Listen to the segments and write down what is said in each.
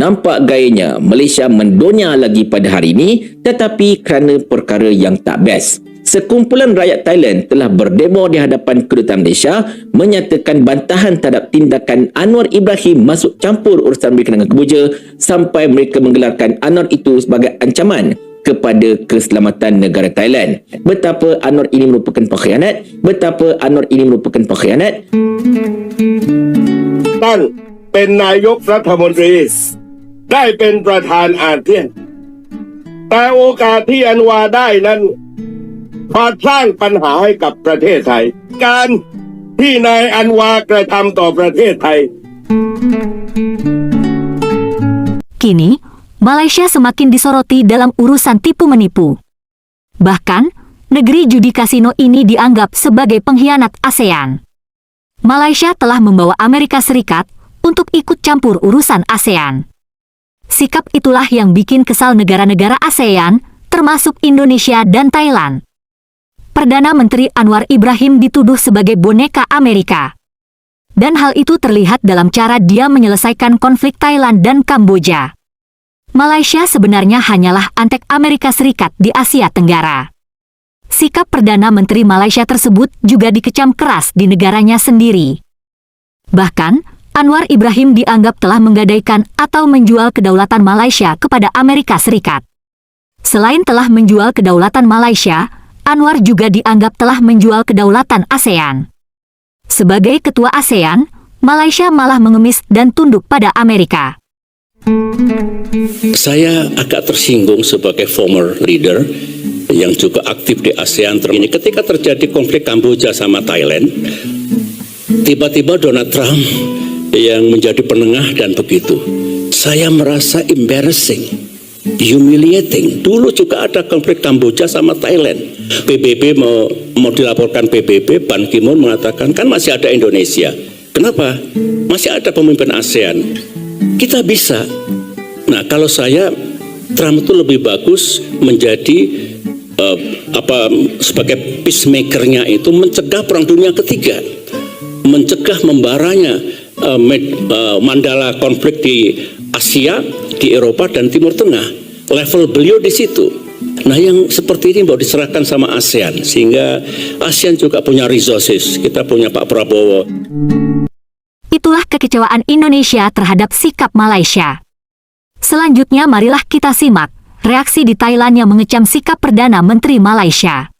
Nampak gayanya Malaysia mendonya lagi pada hari ini tetapi kerana perkara yang tak best. Sekumpulan rakyat Thailand telah berdemo di hadapan kedutaan Malaysia menyatakan bantahan terhadap tindakan Anwar Ibrahim masuk campur urusan mereka dengan Kemboja sampai mereka menggelarkan Anwar itu sebagai ancaman kepada keselamatan negara Thailand. Betapa Anwar ini merupakan pengkhianat, betapa Anwar ini merupakan pengkhianat ตั้งเป็นนายกรัฐมนตรี ได้เป็นประธานอาเซียน แต่โอกาสที่อันวาได้นั้นมาสร้างปัญหาให้กับประเทศไทย การที่นายอันวากระทำต่อประเทศไทย Kini, Malaysia semakin disoroti dalam urusan tipu menipu. Bahkan, negeri judi kasino ini dianggap sebagai pengkhianat ASEAN. Malaysia telah membawa Amerika Serikat untuk ikut campur urusan ASEAN. Sikap itulah yang bikin kesal negara-negara ASEAN, termasuk Indonesia dan Thailand. Perdana Menteri Anwar Ibrahim dituduh sebagai boneka Amerika. Dan hal itu terlihat dalam cara dia menyelesaikan konflik Thailand dan Kamboja. Malaysia sebenarnya hanyalah antek Amerika Serikat di Asia Tenggara. Sikap Perdana Menteri Malaysia tersebut juga dikecam keras di negaranya sendiri. Bahkan, Anwar Ibrahim dianggap telah menggadaikan atau menjual kedaulatan Malaysia kepada Amerika Serikat. Selain telah menjual kedaulatan Malaysia, Anwar juga dianggap telah menjual kedaulatan ASEAN. Sebagai ketua ASEAN, Malaysia malah mengemis dan tunduk pada Amerika. Saya agak tersinggung sebagai former leader yang juga aktif di ASEAN ini ketika terjadi konflik Kamboja sama Thailand tiba-tiba Donald Trump yang menjadi penengah dan begitu. Saya merasa embarrassing humiliating. Dulu juga ada konflik Kamboja sama Thailand. PBB mau mau dilaporkan PBB Ban Ki-moon mengatakan kan masih ada Indonesia. Kenapa? Masih ada pemimpin ASEAN. Kita bisa. Nah, kalau saya Trump itu lebih bagus menjadi eh, apa sebagai peacemakernya itu mencegah perang dunia ketiga, mencegah membaranya eh, mandala konflik di Asia, di Eropa dan Timur Tengah. Level beliau di situ. Nah, yang seperti ini mau diserahkan sama ASEAN sehingga ASEAN juga punya resources. Kita punya Pak Prabowo, Itulah kekecewaan Indonesia terhadap sikap Malaysia. Selanjutnya marilah kita simak reaksi di Thailand yang mengecam sikap Perdana Menteri Malaysia.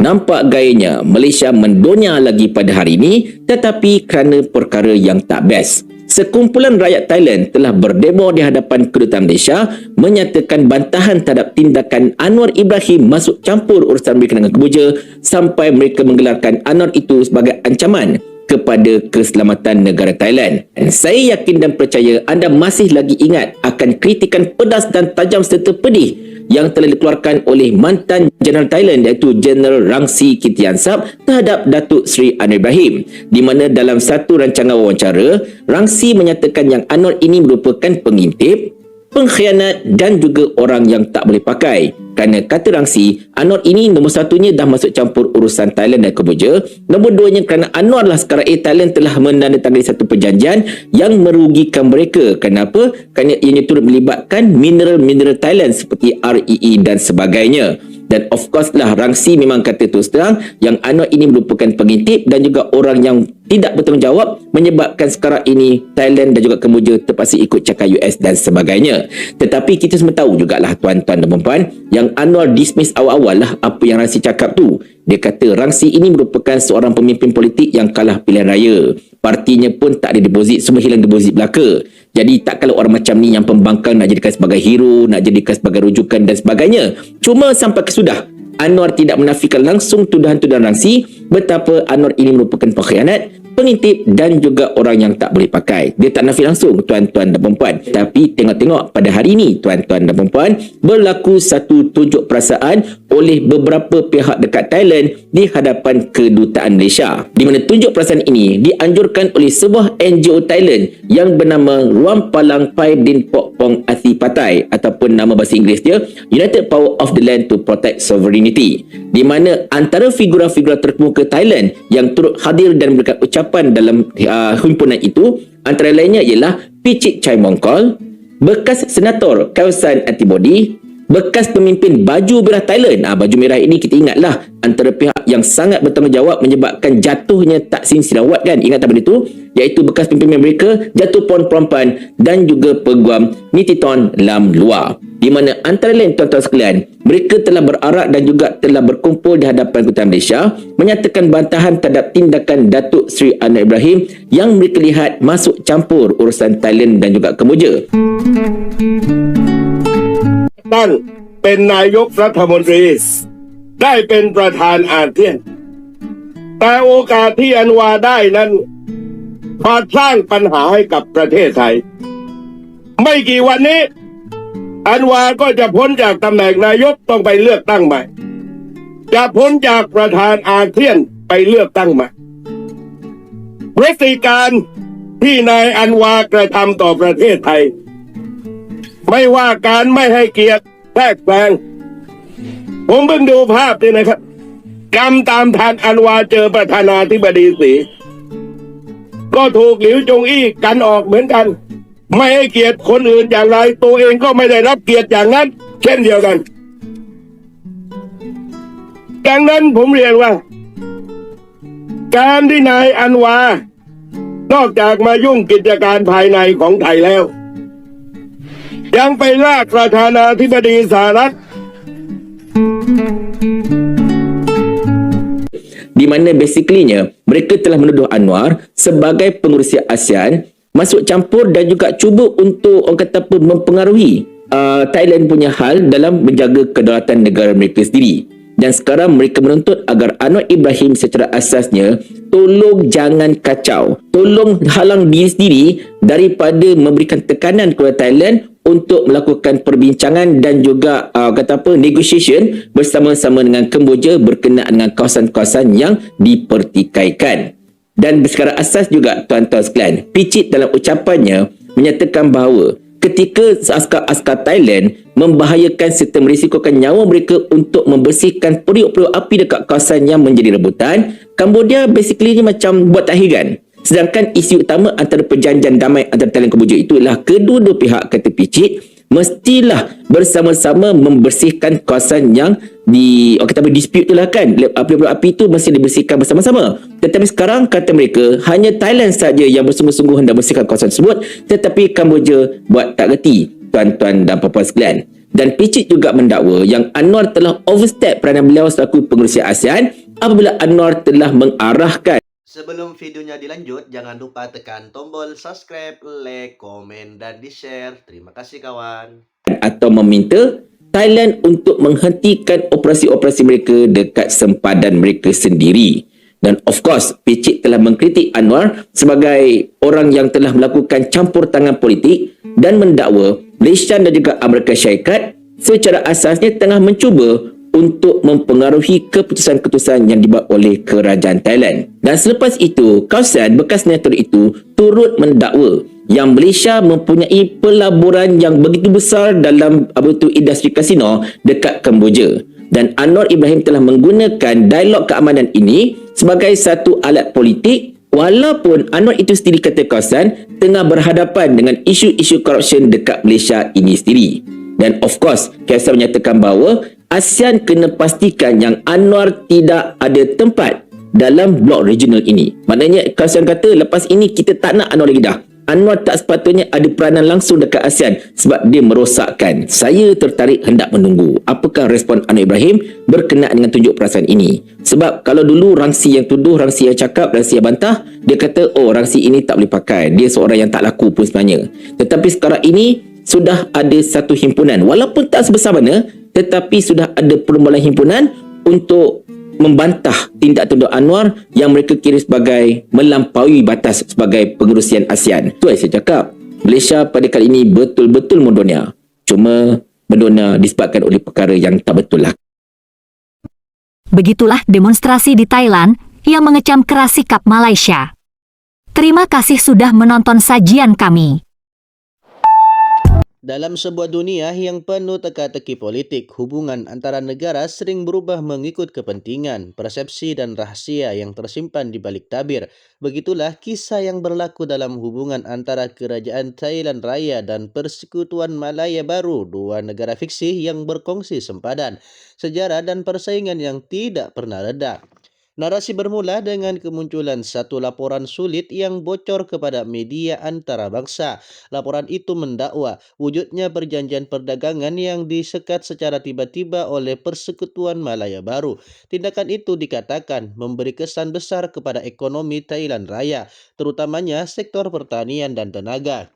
Nampak gayanya Malaysia mendonya lagi pada hari ini tetapi kerana perkara yang tak best. Sekumpulan rakyat Thailand telah berdemo di hadapan kedutaan Malaysia menyatakan bantahan terhadap tindakan Anwar Ibrahim masuk campur urusan mereka dengan Kemboja sampai mereka menggelarkan Anwar itu sebagai ancaman kepada keselamatan negara Thailand. Dan saya yakin dan percaya anda masih lagi ingat akan kritikan pedas dan tajam serta pedih yang telah dikeluarkan oleh mantan Jeneral Thailand iaitu Jeneral Rangsi Kitiansap terhadap Datuk Seri Anwar Ibrahim di mana dalam satu rancangan wawancara Rangsi menyatakan yang Anwar ini merupakan pengintip pengkhianat dan juga orang yang tak boleh pakai. Kerana kata Rangsi, Anwar ini nombor satunya dah masuk campur urusan Thailand dan Kemboja. Nombor duanya kerana Anwar lah sekarang eh Thailand telah menandatangani satu perjanjian yang merugikan mereka. Kenapa? Kerana ianya turut melibatkan mineral-mineral Thailand seperti REE dan sebagainya. Dan of course lah Rangsi memang kata terus terang yang Anwar ini merupakan pengintip dan juga orang yang tidak bertanggungjawab menyebabkan sekarang ini Thailand dan juga Kemboja terpaksa ikut cakap US dan sebagainya. Tetapi kita semua tahu jugalah tuan-tuan dan puan yang Anwar dismiss awal-awal lah apa yang Rangsi cakap tu. Dia kata Rangsi ini merupakan seorang pemimpin politik yang kalah pilihan raya. Partinya pun tak ada deposit, semua hilang deposit belaka. Jadi tak kalau orang macam ni yang pembangkang nak jadikan sebagai hero, nak jadikan sebagai rujukan dan sebagainya. Cuma sampai ke sudah Anwar tidak menafikan langsung tuduhan-tuduhan Rangsi betapa Anwar ini merupakan pengkhianat, pengintip dan juga orang yang tak boleh pakai. Dia tak nafi langsung tuan-tuan dan perempuan. Tapi tengok-tengok pada hari ini tuan-tuan dan perempuan berlaku satu tunjuk perasaan oleh beberapa pihak dekat Thailand di hadapan kedutaan Malaysia. Di mana tunjuk perasaan ini dianjurkan oleh sebuah NGO Thailand yang bernama Ruam Palang Pai Din Pok Pong Athi Patai ataupun nama bahasa Inggeris dia United Power of the Land to Protect Sovereignty di mana antara figura-figura terkemuka Thailand yang turut hadir dan memberikan ucapan berhadapan dalam uh, himpunan itu antara lainnya ialah Picit Chai Mongkol, bekas senator kawasan antibody, bekas pemimpin baju merah Thailand. Ah baju merah ini kita ingatlah antara pihak yang sangat bertanggungjawab menyebabkan jatuhnya Taksin Sirawat kan. Ingat tak benda itu? Iaitu bekas pemimpin mereka jatuh pon perempuan dan juga peguam Nititon Lam Luar Di mana antara lain tuan-tuan sekalian, mereka telah berarak dan juga telah berkumpul di hadapan Kedutaan Malaysia menyatakan bantahan terhadap tindakan Datuk Seri Anwar Ibrahim yang mereka lihat masuk campur urusan Thailand dan juga Kemboja. ตั้งเป็นนายกรัฐมนตรี ได้เป็นประธานอาเซียน แต่โอกาสที่อันวาได้นั้นมาสร้างปัญหาให้กับประเทศไทย ไม่กี่วันนี้ อันวาก็จะพ้นจากตำแหน่งนายกต้องไปเลือกตั้งใหม่ จะพ้นจากประธานอาเซียนไปเลือกตั้งใหม่พฤติการที่นายอันวากระทำต่อประเทศไทย ไม่ว่าการไม่ให้เกียรติแทรกแซงผมเพิ่งดูภาพนี่นะครับกรรมตามทันอันวาเจอประธานาธิบดีสีก็ถูกหลิวจงอี้กันออกเหมือนกัน ไม่ให้เกียรติคนอื่นอย่างไร ตัวเองก็ไม่ได้รับเกียรติอย่างนั้น เช่นเดียวกัน ดังนั้นผมเรียนว่า การที่นายอันวา นอกจากมายุ่งกิจการภายในของไทยแล้ว ยังไปลากประธานาธิบดีสหรัฐ di mana basicallynya mereka telah menuduh Anwar sebagai pengurusi ASEAN masuk campur dan juga cuba untuk orang kata apa mempengaruhi uh, Thailand punya hal dalam menjaga kedaulatan negara mereka sendiri dan sekarang mereka menuntut agar Anwar Ibrahim secara asasnya tolong jangan kacau tolong halang diri sendiri daripada memberikan tekanan kepada Thailand untuk melakukan perbincangan dan juga uh, kata apa negotiation bersama-sama dengan Kemboja berkenaan dengan kawasan-kawasan yang dipertikaikan. Dan secara asas juga tuan-tuan sekalian, Picit dalam ucapannya menyatakan bahawa ketika askar-askar Thailand membahayakan serta merisikokan nyawa mereka untuk membersihkan periuk-periuk api dekat kawasan yang menjadi rebutan, Cambodia basically ni macam buat tahiran. Sedangkan isu utama antara perjanjian damai antara Thailand dan Kemboja itu ialah kedua-dua pihak kata Picit mestilah bersama-sama membersihkan kawasan yang di kata apa dispute tu lah kan. Api-api api tu mesti dibersihkan bersama-sama. Tetapi sekarang kata mereka hanya Thailand saja yang bersungguh-sungguh hendak bersihkan kawasan tersebut. Tetapi Kamboja buat tak reti tuan-tuan dan puan-puan sekalian. Dan Picit juga mendakwa yang Anwar telah overstep peranan beliau selaku pengurusi ASEAN apabila Anwar telah mengarahkan Sebelum videonya dilanjut, jangan lupa tekan tombol subscribe, like, komen, dan di-share. Terima kasih kawan. atau meminta Thailand untuk menghentikan operasi-operasi mereka dekat sempadan mereka sendiri. Dan of course, Picit telah mengkritik Anwar sebagai orang yang telah melakukan campur tangan politik dan mendakwa Malaysia dan juga Amerika Syarikat secara asasnya tengah mencuba untuk mempengaruhi keputusan-keputusan yang dibuat oleh kerajaan Thailand. Dan selepas itu, kawasan bekas senator itu turut mendakwa yang Malaysia mempunyai pelaburan yang begitu besar dalam apa itu industri kasino dekat Kemboja. Dan Anwar Ibrahim telah menggunakan dialog keamanan ini sebagai satu alat politik walaupun Anwar itu sendiri kata kawasan tengah berhadapan dengan isu-isu korupsi dekat Malaysia ini sendiri. Dan of course, KSA menyatakan bahawa ASEAN kena pastikan yang Anwar tidak ada tempat dalam blok regional ini. Maknanya kawasan kata lepas ini kita tak nak Anwar lagi dah. Anwar tak sepatutnya ada peranan langsung dekat ASEAN sebab dia merosakkan. Saya tertarik hendak menunggu apakah respon Anwar Ibrahim berkenaan dengan tunjuk perasaan ini. Sebab kalau dulu Rangsi yang tuduh, Rangsi yang cakap, Rangsi yang bantah, dia kata oh Rangsi ini tak boleh pakai. Dia seorang yang tak laku pun sebenarnya. Tetapi sekarang ini sudah ada satu himpunan walaupun tak sebesar mana tetapi sudah ada perlembagaan himpunan untuk membantah tindak tanduk Anwar yang mereka kira sebagai melampaui batas sebagai pengurusian ASEAN. Itu yang saya cakap. Malaysia pada kali ini betul-betul mendonia. Cuma mendonia disebabkan oleh perkara yang tak betul lah. Begitulah demonstrasi di Thailand yang mengecam keras sikap Malaysia. Terima kasih sudah menonton sajian kami. Dalam sebuah dunia yang penuh teka-teki politik, hubungan antara negara sering berubah mengikut kepentingan, persepsi dan rahasia yang tersimpan di balik tabir. Begitulah kisah yang berlaku dalam hubungan antara Kerajaan Thailand Raya dan Persekutuan Malaya Baru, dua negara fiksi yang berkongsi sempadan, sejarah dan persaingan yang tidak pernah reda. Narasi bermula dengan kemunculan satu laporan sulit yang bocor kepada media antarabangsa. Laporan itu mendakwa wujudnya perjanjian perdagangan yang disekat secara tiba-tiba oleh Persekutuan Malaya Baru. Tindakan itu dikatakan memberi kesan besar kepada ekonomi Thailand Raya, terutamanya sektor pertanian dan tenaga.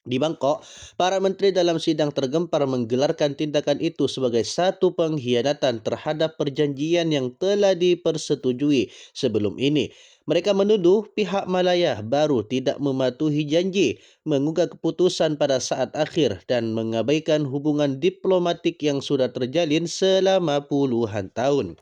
Di Bangkok, para menteri dalam sidang tergempar menggelarkan tindakan itu sebagai satu pengkhianatan terhadap perjanjian yang telah dipersetujui sebelum ini. Mereka menuduh pihak Malaya baru tidak mematuhi janji, mengugah keputusan pada saat akhir dan mengabaikan hubungan diplomatik yang sudah terjalin selama puluhan tahun.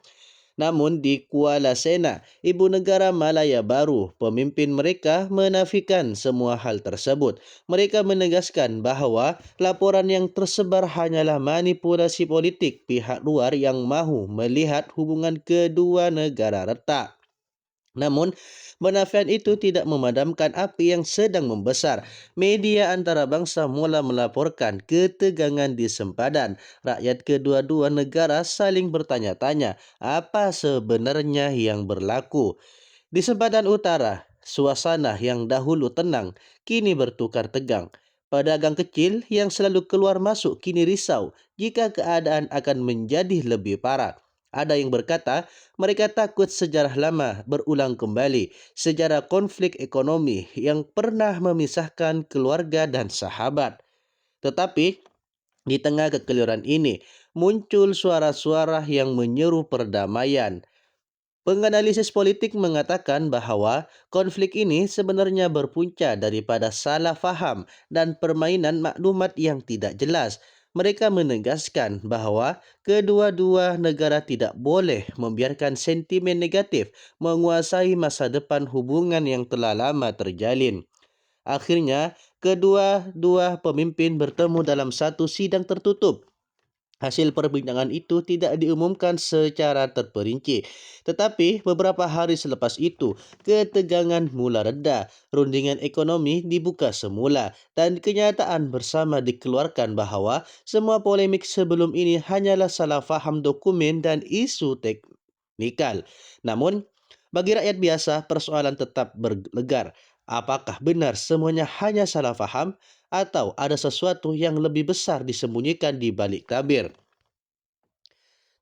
Namun di Kuala Sena, ibu negara Malaya baru, pemimpin mereka menafikan semua hal tersebut. Mereka menegaskan bahawa laporan yang tersebar hanyalah manipulasi politik pihak luar yang mahu melihat hubungan kedua negara retak. Namun, penafian itu tidak memadamkan api yang sedang membesar. Media antarabangsa mula melaporkan ketegangan di sempadan. Rakyat kedua-dua negara saling bertanya-tanya apa sebenarnya yang berlaku. Di sempadan utara, suasana yang dahulu tenang kini bertukar tegang. Pedagang kecil yang selalu keluar masuk kini risau jika keadaan akan menjadi lebih parah. Ada yang berkata mereka takut sejarah lama berulang kembali, sejarah konflik ekonomi yang pernah memisahkan keluarga dan sahabat. Tetapi di tengah kekeliruan ini muncul suara-suara yang menyeru perdamaian. Penganalisis politik mengatakan bahawa konflik ini sebenarnya berpunca daripada salah faham dan permainan maklumat yang tidak jelas mereka menegaskan bahawa kedua-dua negara tidak boleh membiarkan sentimen negatif menguasai masa depan hubungan yang telah lama terjalin. Akhirnya, kedua-dua pemimpin bertemu dalam satu sidang tertutup Hasil perbincangan itu tidak diumumkan secara terperinci. Tetapi beberapa hari selepas itu, ketegangan mula reda, rundingan ekonomi dibuka semula dan kenyataan bersama dikeluarkan bahawa semua polemik sebelum ini hanyalah salah faham dokumen dan isu teknikal. Namun, bagi rakyat biasa, persoalan tetap berlegar. Apakah benar semuanya hanya salah faham atau ada sesuatu yang lebih besar disembunyikan di balik tabir.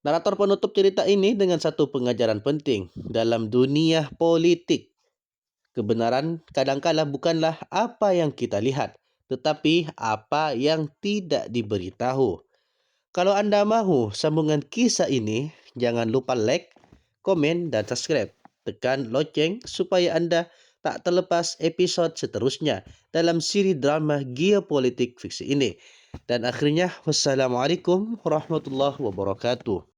Narator penutup cerita ini dengan satu pengajaran penting dalam dunia politik. Kebenaran kadangkala bukanlah apa yang kita lihat, tetapi apa yang tidak diberitahu. Kalau anda mahu sambungan kisah ini, jangan lupa like, komen dan subscribe. Tekan loceng supaya anda tak terlepas episod seterusnya dalam siri drama geopolitik fiksi ini. Dan akhirnya, wassalamualaikum warahmatullahi wabarakatuh.